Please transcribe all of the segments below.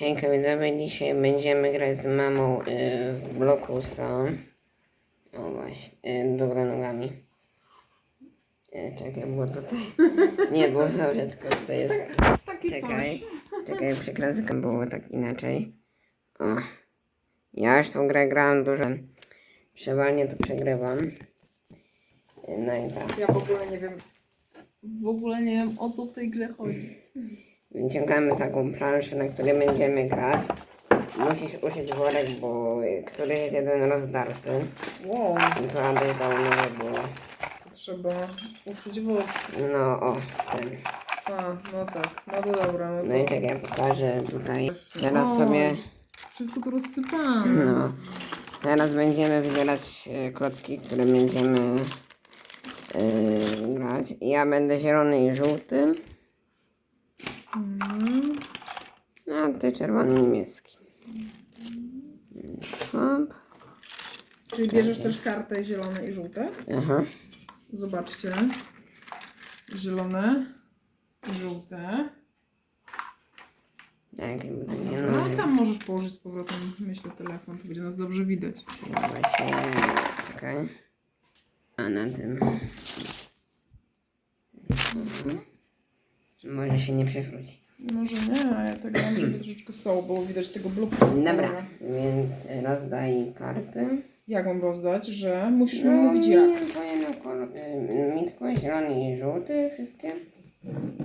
Hejka widzowie, dzisiaj będziemy grać z mamą y, w Blokusa. O właśnie, y, do góry nogami. Y, czekaj, było tutaj. Nie było dobrze, tylko to jest... Takie Czekaj, czekaj, przykręcę, było tak inaczej. O. Ja już tą grę grałam dużo. Przeważnie to przegrywam. Y, No i tak. Ja w ogóle nie wiem. W ogóle nie wiem o co w tej grze chodzi. Wyciągamy taką planszę, na której będziemy grać. Musisz użyć worek, bo który jest jeden rozdarty. Wow, I to dał nowe było. trzeba uszyć wód. No o, ten. A, no tak. No to dobra. No, No i to... czekaj, pokażę tutaj. Teraz O. sobie, Wszystko tu rozsypane. no. Teraz będziemy wybierać e, klocki, które będziemy e, grać. Ja będę zielony i żółty. Mhm. A ty czerwony i niebieski. Hop. Czyli bierzesz też kartę zielone i żółte. Aha. Zobaczcie. Zielone żółte. Tak, to nie No no. tam możesz położyć z powrotem, myślę, telefon. To będzie nas dobrze widać. Właśnie, czekaj. A na tym. Mhm. Może się nie przewróci. Może nie, a ja tak mam, żeby troszeczkę stołu było widać tego bloku. Dobra, więc rozdaj karty. Jak mam rozdać, że musisz No, mi mówić jak. Nie, twoje no, kolor, y, mi tylko zielony i żółty, wszystkie.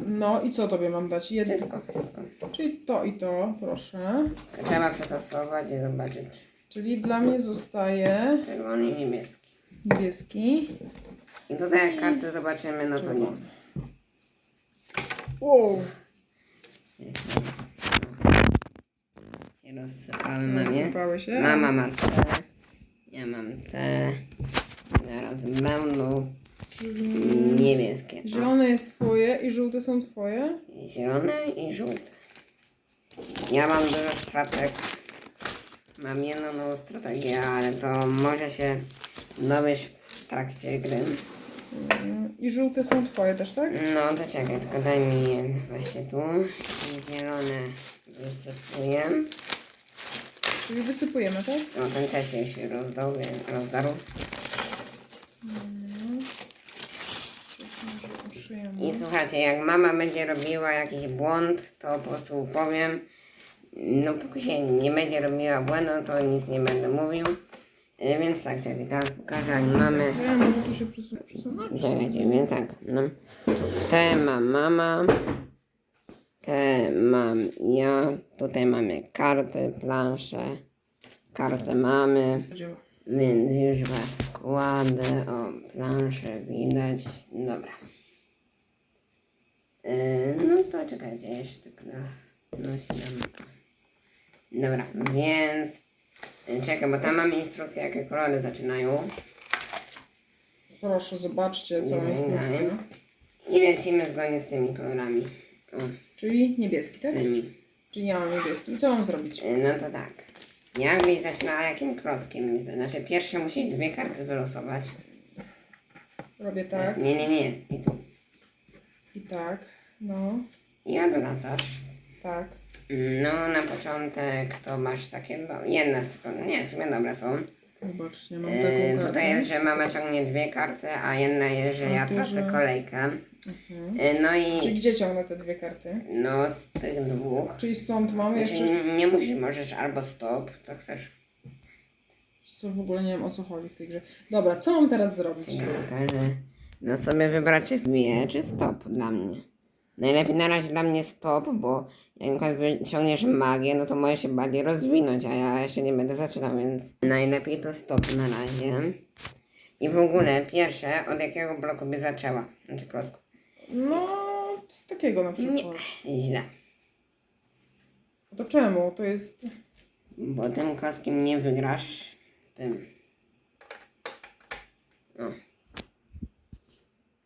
No i co tobie mam dać? Jedno. Wszystko, wszystko. Czyli to i to, proszę. Trzeba przetasować i zobaczyć. Czyli dla mnie zostaje Czerwony i niebieski. niebieski. I tutaj jak karty zobaczymy, no to nic. Wow, Się rozsypamy mamie. rozsypały się. Mama ma te, ja mam te. Zaraz będą niebieskie. Zielone jest twoje i żółte są twoje. Zielone i żółte. Ja mam dużo stratek. Mam jedną nową strategię, ale to może się dowiesz w trakcie gry. Mm, I żółte są twoje też, tak? No to czekaj, tylko daj mi je właśnie tu. Zielone wysypuję. Czyli wysypujemy, tak? No ten też się rozdał, więc rozdarł. Uszyjemy. I słuchajcie, jak mama będzie robiła jakiś błąd, to po prostu powiem. No póki się nie będzie robiła błędu, to nic nie będę mówił. Y, Więc tak, czekaj, teraz pokażę mamy. Co ja może tu się przesu- przesunąć? Czekajcie, więc tak, no. Te ma mama. Te mam ja. Tutaj mamy karty, plansze. Kartę mamy. Działa. Więc już was składę. O, planszę widać. Dobra. Yy, no to czekajcie, jeszcze tak na... No, siedem. Dobra, więc... Czekaj, bo tam mamy instrukcję, jakie kolory zaczynają. Proszę, zobaczcie, co jest. I lecimy zgodnie z tymi kolorami. O, Czyli niebieski, tak? tymi. Czyli ja mam niebieski. I co mam zrobić? Yy, No to tak. Jakbyś zaczynała jakim klockiem? Znaczy pierwsze musisz dwie karty wylosować. Robię tak Nie, nie, nie. I tu. i tak. No, I odwracasz. tak. No, na początek to masz takie, no, jedne z nie, w sumie dobre są. Zobaczcie, mam Yy, taką kartę. tutaj jest, że mama ciągnie dwie karty, a jedna jest, że ja tu, tracę kolejkę. Mhm. Yy, no Czyli i, gdzie ciągnę te dwie karty? no, z tych dwóch. Czyli stąd mamy Znaczy, jeszcze... nie, nie musisz, możesz albo stop, co chcesz. Co w ogóle nie wiem o co chodzi w tej grze. Dobra, co mam teraz zrobić? Pokażę. No sobie wybrać czy dwie, czy stop dla mnie. Najlepiej na razie dla mnie stop, bo jak na przykład wyciągniesz magię, no to może się bardziej rozwinąć, a ja jeszcze nie będę zaczynał, więc najlepiej to stop na razie. I w ogóle pierwsze, od jakiego bloku by zaczęła? Znaczy klocku. No, z takiego na przykład. Źle. To czemu? To jest... Bo tym klockiem nie wygrasz. Tym.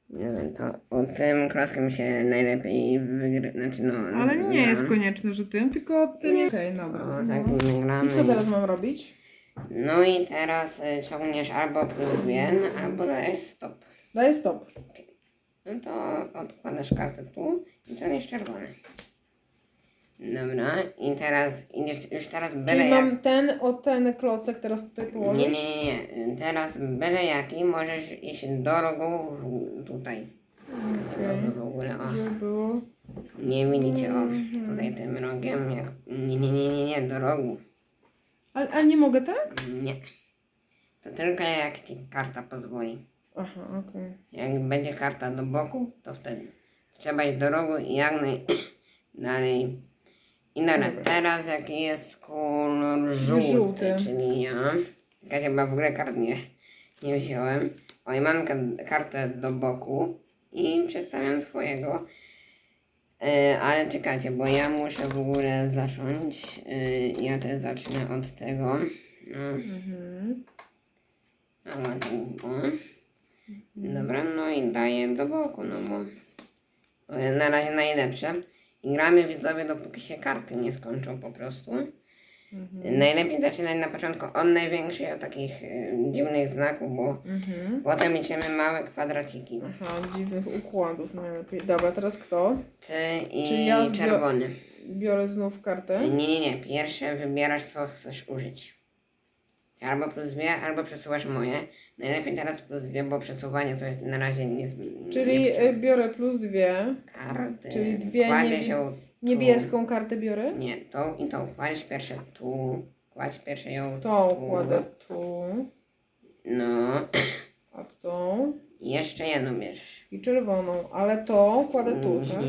Nie wiem, to o tym klockiem się najlepiej wygrywa. Znaczy no. Ale nie jest konieczne, że tym, tylko tym jest... Okej, dobra. O, No. tak my gramy. I co teraz mam robić? No i teraz y, ciągniesz albo plus dwie, albo dajesz stop. Daję stop. No to odkładasz kartę tu i ciągniesz czerwone. Dobra, i teraz już teraz byle Czyli jak... mam ten, o ten klocek teraz tutaj położyć? Nie, nie, nie, nie. Teraz byle jaki możesz iść do rogu tutaj. Okej. W ogóle, o. Żeby było... Nie widzicie, o, Mhm. tutaj tym rogiem, jak... Nie, nie, nie, nie, nie, do rogu. Ale, ale nie mogę tak? Nie. To tylko jak ci karta pozwoli. Aha, okej. Jak będzie karta do boku, to wtedy. Trzeba iść do rogu i jak naj... I dobra, teraz jaki jest kolor żółty, Żółty. czyli ja. Jakaś chyba w ogóle kart nie, nie wziąłem. O, i mam ka- kartę do boku i przedstawiam twojego. E, ale czekajcie, bo ja muszę w ogóle zacząć. E, ja też zacznę od tego. No. Mhm. Dobra, to było. Dobra, no i daję do boku, no bo na razie najlepsze. I gramy widzowie, dopóki się karty nie skończą po prostu. Najlepiej zaczynać na początku od największych, od takich y, dziwnych znaków, bo Mhm. potem liczymy małe kwadraciki. Aha, dziwnych układów najlepiej. Dobra, teraz kto? Ty i ja zbio- czerwony. Biorę znów kartę. Nie, nie, nie. Pierwsze wybierasz, co chcesz użyć. Albo plus dwie, albo przesuwasz moje. Najlepiej teraz plus dwie, bo przesuwanie to jest na razie niezbyt. Czyli nie y, biorę plus dwie. karty. czyli dwie Kładzie niebie- się. Niebieską kartę biorę. Nie, tą i tą. Kładziesz pierwsze tu. Kładź pierwsze ją Tą tu. kładę tu, No. a tą I jeszcze jedną bierzesz. i czerwoną, ale tą kładę tu, tak?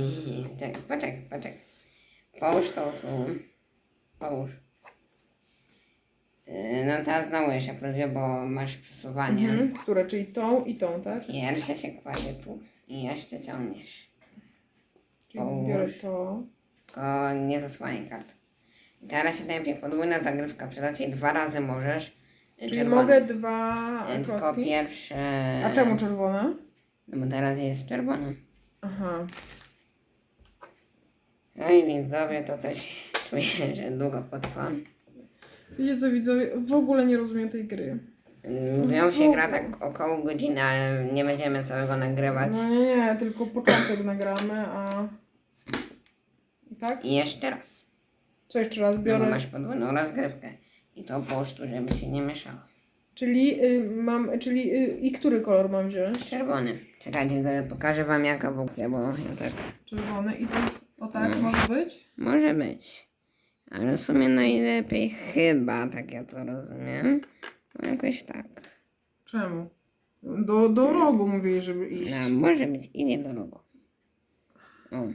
Tak, poczekaj, poczekaj. Połóż tą tu. Połóż. Yy, No teraz znowu jeszcze plus dwie, bo masz przesuwanie. Mhm. Które, czyli tą i tą, tak? Pierwsze się kładzie tu. I jeszcze ciągniesz. Czyli Połóż. biorę to. Tylko nie zasłaniaj kart. I teraz się najpierw podwójna zagrywka. Przydać jej dwa razy możesz. Yy, Czyli czerwony. mogę dwa Yy, Tylko klocki. pierwsze... A czemu czerwone? No bo teraz jest czerwony. Aha. No i widzowie, to coś czuję, że długo potrwa. Co widzowie, w ogóle nie rozumiem tej gry. Mówią się gra tak około godziny, ale nie będziemy całego nagrywać. No nie, nie, tylko początek nagramy, a... Tak? I jeszcze raz. Co jeszcze raz No bo biorę? masz podwójną rozgrywkę. I to połóż tu, żeby się nie mieszało. Czyli y, mam, czyli y, i który kolor mam wziąć? Czerwony. Czekajcie, widzowie, pokażę wam jaka opcja, bo ja tak... Czerwony i tu, o tak, może być? Może być. Ale w sumie najlepiej chyba, tak ja to rozumiem. No jakoś tak. Czemu? Do, do rogu mówili, żeby iść. No, może być i nie do rogu. O.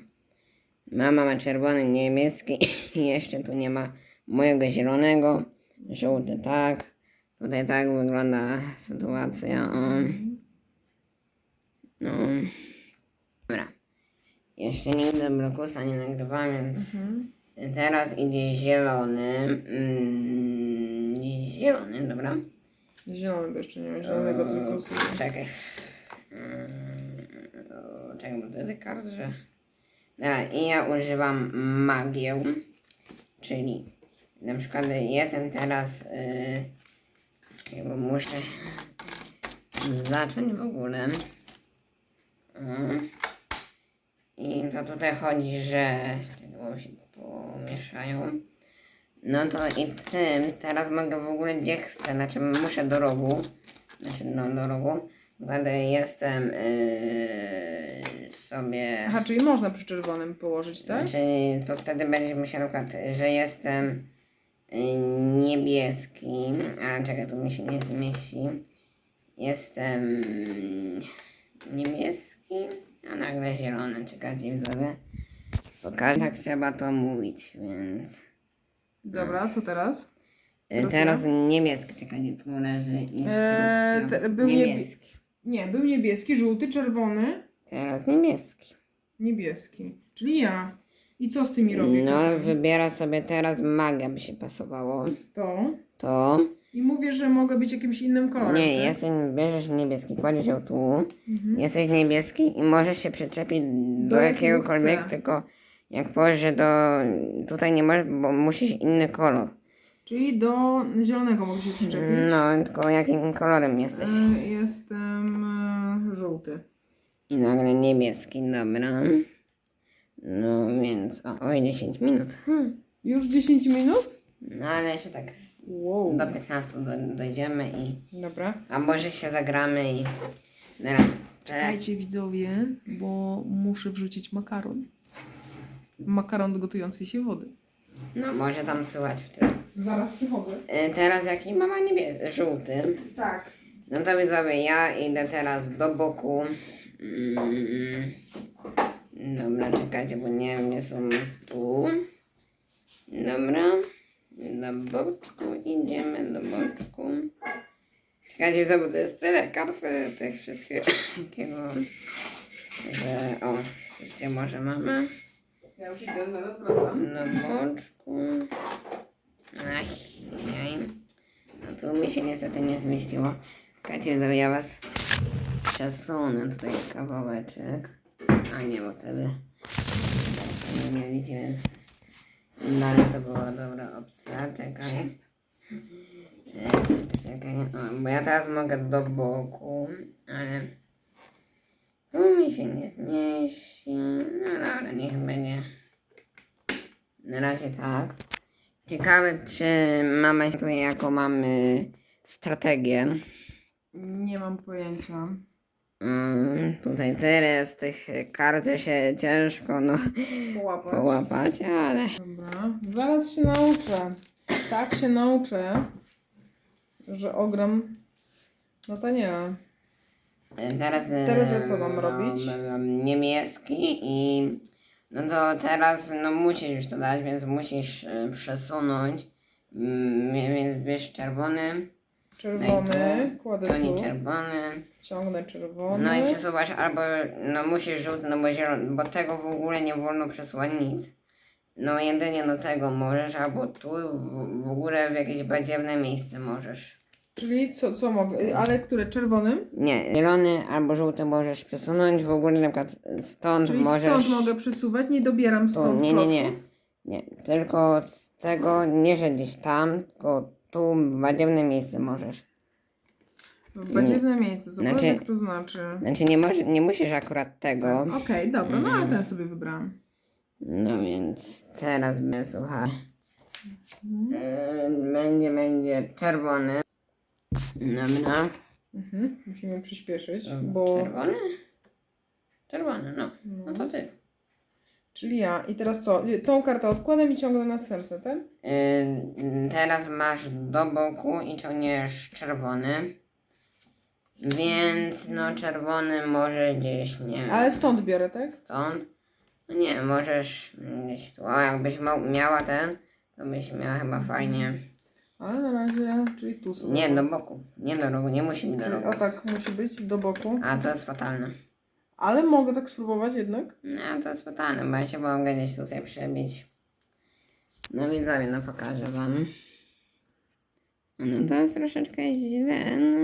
Mama ma czerwony, niebieski i jeszcze tu nie ma mojego zielonego. Żółty tak. Tutaj tak wygląda sytuacja. O. No. Dobra. Jeszcze nigdy blokusa nie nagrywałem, więc teraz idzie zielony. Mm, zielony, dobra. Zielony jeszcze nie ma, zielonego tylko sobie. Czekaj. O, Czekaj, bo to jest kart, że... Dobra, i ja używam magię, czyli na przykład jestem teraz... Yy, czekaj, bo muszę zacząć w ogóle. I to tutaj chodzi, że... Czekaj, pomieszają. No to i tym teraz mogę w ogóle gdzie chcę, znaczy muszę do rogu, znaczy no do rogu, będę jestem yy, sobie, Aha, czyli można przy czerwonym położyć, tak? znaczy to wtedy będziesz musiał na przykład, że jestem yy, niebieski, a czekaj, tu mi się nie zmieści, jestem niebieski, a nagle zielony, czekajcie widzowie, pokażę, tak trzeba to mówić, więc... Dobra, co teraz? Teraz, Teraz Teraz niebieski, czekaj, tu leży instrukcja. Eee, te- był niebie- niebieski. Nie, był niebieski, żółty, czerwony, Teraz niebieski. niebieski. Czyli ja. I co z tymi robię? No, wybiera sobie teraz magia, by się pasowało. To. To. I mówię, że mogę być jakimś innym kolorem. Nie, tak? Mhm. jesteś, bierzesz niebieski, kładziesz ją tu. Jesteś niebieski i możesz się przyczepić do, Do jakiego jakiegokolwiek, tylko jak powiesz, że do... Tutaj nie możesz, bo musisz inny kolor. Czyli do zielonego mogę się przyczepić. No, tylko jakim kolorem jesteś. E, Jestem e, żółty. I nagle niebieski, dobra. No więc, o, oj, 10 minut. Hmm. Już 10 minut? No ale jeszcze tak Wow. do 15 do, dojdziemy i... Dobra. A może się zagramy i... Dobra, cześć. Widzowie, bo muszę wrzucić makaron. Makaron do gotującej się wody. No może tam słychać w tym. Zaraz przychodzę. Y, Teraz jaki mama niebie... żółty. Tak. No to widzowie, ja idę teraz do boku. Mm. Dobra, czekajcie, bo nie wiem, gdzie są tu. Dobra. Do boczku idziemy, do boczku. Czekajcie, widzowie, bo to jest tyle kart y, tych wszystkiego, że o, słuchajcie, może mamy. Ja już idę, zaraz wracam. Na boczku. Aj, aj. No tu mi się niestety nie zmieściło. Widzowie, ja was przesunę tutaj kawałeczek. A nie, bo wtedy nie mieliście, więc dalej to była dobra opcja. Czekaj. Czekaj, o, bo ja teraz mogę do boku, ale tu mi się nie zmieści. No dobra, niech będzie. Na razie tak. Ciekawe, czy mama tutaj jaką mamy strategię. Nie mam pojęcia. Mm, tutaj tyle z tych kart się ciężko no, Połapać. połapać, ale Dobra. Zaraz się nauczę. Tak się nauczę, że ogram. No to nie. Teraz, Teraz ja co mam robić? no, niebieski i no to teraz no musisz już to dać, więc musisz e, przesunąć. Mm, więc bierz czerwony, Czerwony. Kładę to nie tu. czerwony. Ciągnę czerwony. No i przesuwasz albo, no musisz żółty, no bo zielony, bo tego w ogóle nie wolno przesuwać nic. No jedynie do tego możesz, albo tu w, w ogóle w jakieś badziewne miejsce możesz. Czyli co, co mogę? Ale które? Czerwonym? Nie, zielony albo żółty możesz przesunąć, w ogóle na przykład stąd Czyli możesz... stąd mogę przesuwać, nie dobieram Tu, stąd nie, nie, nie. klocków? Nie, tylko z tego, nie że gdzieś tam, tylko tu w badziewne miejsce możesz. W Badziewne miejsce, cokolwiek Znaczy- to znaczy. Znaczy nie, może, nie musisz akurat tego. Okej, dobra, no Mhm. ale ten sobie wybrałam. No więc teraz będzie słuchaj. Yy, Będzie, będzie czerwony. Dobra. Mhm. Musimy przyspieszyć, bo... Czerwony? Czerwony, no. No to ty. Czyli ja. I teraz co? Y, Tą kartę odkładam i ciągnę następny, ten? Yy, teraz masz do boku i ciągniesz czerwony. Więc no czerwony może gdzieś, nie wiem, Ale stąd biorę, tak? stąd. No nie, możesz gdzieś tu. O, jakbyś ma, miała ten, to byś miała chyba fajnie. Ale na razie, czyli tu sobie. Nie, do boku. Nie do rogu, nie musi być do Czyli, rogu. o tak musi być, do boku. A to jest fatalne. Ale mogę tak spróbować jednak. No to jest fatalne, bo ja się mogę gdzieś tutaj przebić. No widzowie, no pokażę wam. No to jest troszeczkę źle. No,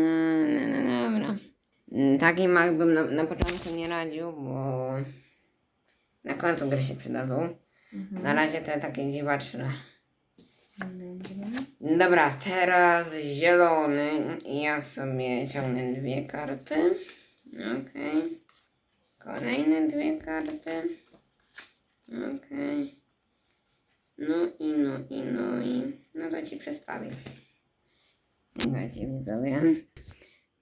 no, no dobra. Mm, Taki mak bym na, na początku nie radził, bo na końcu gry się przydadzą. Na razie te takie dziwaczne. Dobra, teraz zielony. Ja sobie ciągnę dwie karty. Okej. Kolejne dwie karty. Okej. No i no i no i. No to ci przestawię. Słuchajcie widzowie.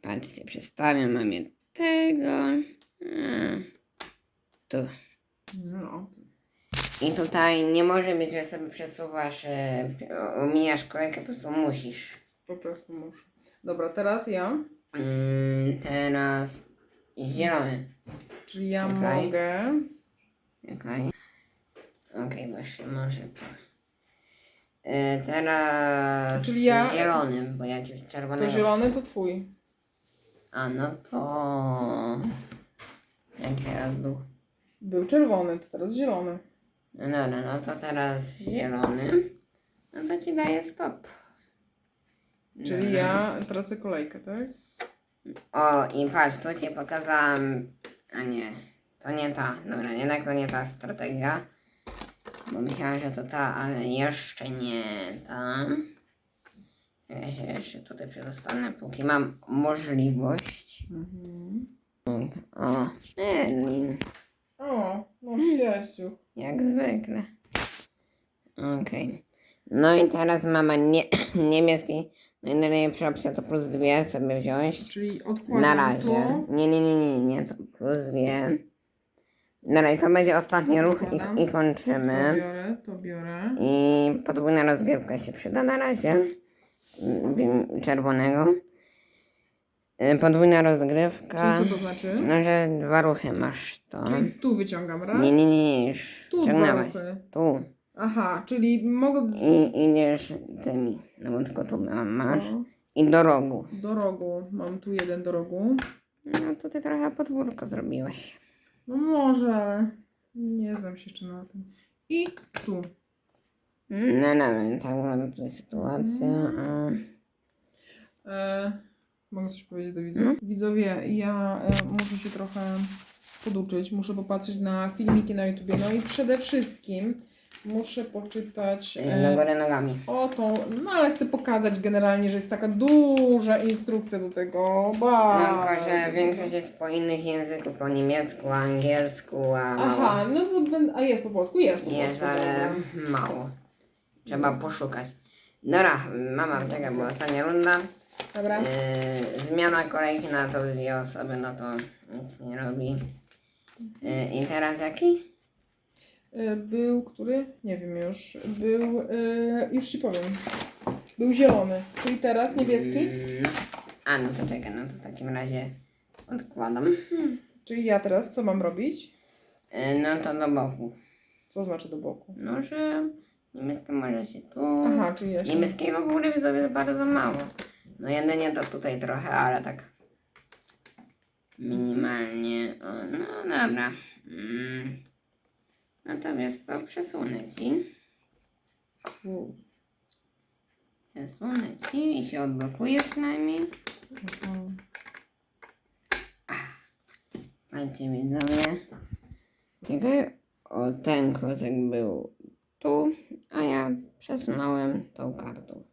Patrzcie, przestawię. Mamy tego. A, tu. No. I tutaj nie może być, że sobie przesuwasz, e, omijasz kolejkę, po prostu musisz. Po prostu muszę. Dobra, teraz ja. Mm, teraz zielony. Czyli ja Czekaj. mogę. Okej. Okej, właśnie, może to. E, teraz Czyli ja- zielony, bo ja ci czerwonego. To zielony to twój. A no to. Jaki teraz był? Był czerwony, to teraz zielony. No dobra, no to teraz zielony. No to ci daję stop. Czyli ja tracę kolejkę, tak? O, i patrz, tu ci pokazałam. A nie, to nie ta. Dobra, jednak to nie ta strategia. Bo myślałam, że to ta, ale jeszcze nie ta. Ja się jeszcze tutaj przedostanę, póki mam możliwość. O, Erlin. O, No sześciu. Jak zwykle. Okej. No i teraz mama nie, niemiecki. No i najlepsza opcja to plus dwie sobie wziąć. Czyli odkładam Na razie. to. Nie, nie, nie, nie, nie, to plus dwie. Dobra, i to będzie ostatni ruch i, i To kończymy. biorę, to biorę. I podwójna rozgrywka się przyda na razie. Czerwonego. Y, Podwójna rozgrywka. Czyli co to znaczy? No, że dwa ruchy masz to. Czyli tu wyciągam raz. Nie, nie, nie, nie, Tu dwa ruchy. Tu. Aha, czyli mogę I idziesz tymi. No bo tylko tu ma- masz. o, I do rogu. do rogu. Mam tu jeden do rogu. No tutaj trochę podwórko zrobiłaś. No może. Nie znam się jeszcze na tym. I tu. No, no, no, tak wygląda tutaj sytuacja. a- E, mogę coś powiedzieć do widzów? No. Widzowie, ja e, muszę się trochę poduczyć. Muszę popatrzeć na filmiki na YouTubie. No i przede wszystkim muszę poczytać e, góry nogami. o tą. No ale chcę pokazać generalnie, że jest taka duża instrukcja do tego. No tylko, że większość jest po innych języku, po niemiecku, angielsku, a mało. Aha, no to. A jest po polsku? Jest po Jest, polsku. ale mało. Trzeba poszukać. Dobra, mama, czekaj, bo ostatnia runda. Dobra. Yy, zmiana kolejki na to dwie osoby, no to nic nie robi. Yy, I teraz jaki? E, Był który? Nie wiem już. Był. E, już ci powiem. Był zielony. Czyli teraz niebieski? Yy, a, no to czekaj, no to w takim razie odkładam. Czyli ja teraz co mam robić? Yy, no to do boku. Co znaczy do boku? No, że niemieckie może się tu... Aha, czyli ja się... Niemieckiego w ogóle widzowie jest bardzo mało. No jedynie to tutaj trochę, ale tak minimalnie. No dobra. Mm. To wiesz co, przesunę ci. Przesunę ci i się odblokuje przynajmniej. mhm. Macie widzowie. Czekaj, o ten klocek był tu, a ja przesunąłem tą kartą.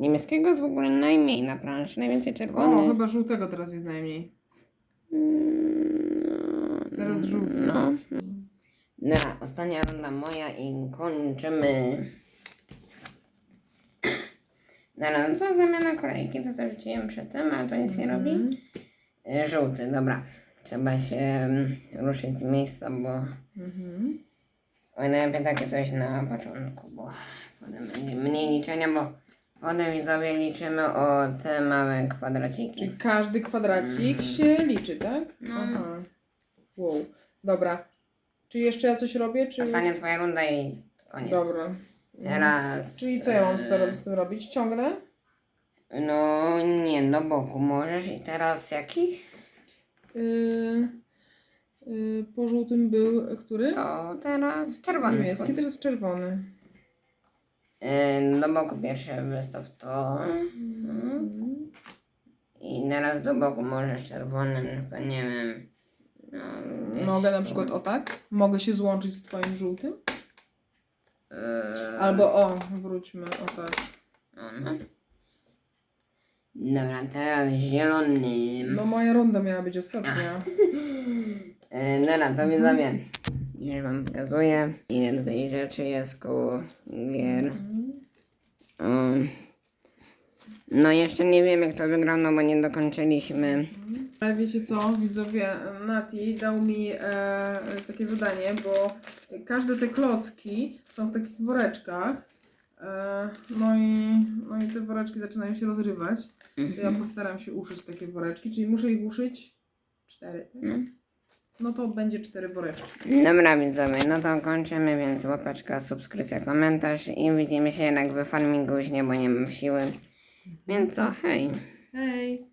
Niemieckiego jest w ogóle najmniej na planszy, najwięcej O, czerwony. chyba żółtego teraz jest najmniej. Mm, Teraz żółty. No. Dobra, ostatnia runda moja i kończymy. Dobra, no to zamiana kolejki, to co rzuciłem przedtem, ale to nic nie robi. Y, Żółty, dobra. Trzeba się mm, ruszyć z miejsca, bo Mhm. najlepiej takie coś na początku, bo potem będzie mniej liczenia, bo potem widzowie liczymy o te małe kwadraciki. Czyli każdy kwadracik się liczy, tak? No. Aha. Wow. Dobra. Czy jeszcze ja coś robię, czy... Ostatnia twoja runda i koniec. Dobra. Teraz... Czyli co ja mam z, e, tym- z tym robić? Ciągnę? No nie, do boku możesz i teraz jaki? Yy, yy, po żółtym był który? To teraz czerwony. Niemiecki, twój. teraz czerwony. Do boku pierwsze wystaw to. Mhm. I teraz do boku możesz czerwonym, tylko nie wiem. No, gdzieś Mogę na przykład o tak? Mogę się złączyć z twoim żółtym? Yy, Albo o, wróćmy, o tak. no. Dobra, teraz zielonym. No moja runda miała być ostatnia. Dobra, to widzowie. Już wam pokazuję, ile tutaj rzeczy jest koło gier. Um, no jeszcze nie wiemy kto wygrał, no bo nie dokończyliśmy. Ale wiecie co, widzowie, Nati dał mi e, takie zadanie, bo każde te klocki są w takich woreczkach. E, no, i, no i te woreczki zaczynają się rozrywać. To ja postaram się uszyć takie woreczki, czyli muszę ich uszyć cztery. No to będzie cztery woreczki. Dobra widzowie, no to kończymy, więc łapeczka, subskrypcja, komentarz i widzimy się jednak we farmingu, nie, bo nie mam siły. Więc co, hej. Hej!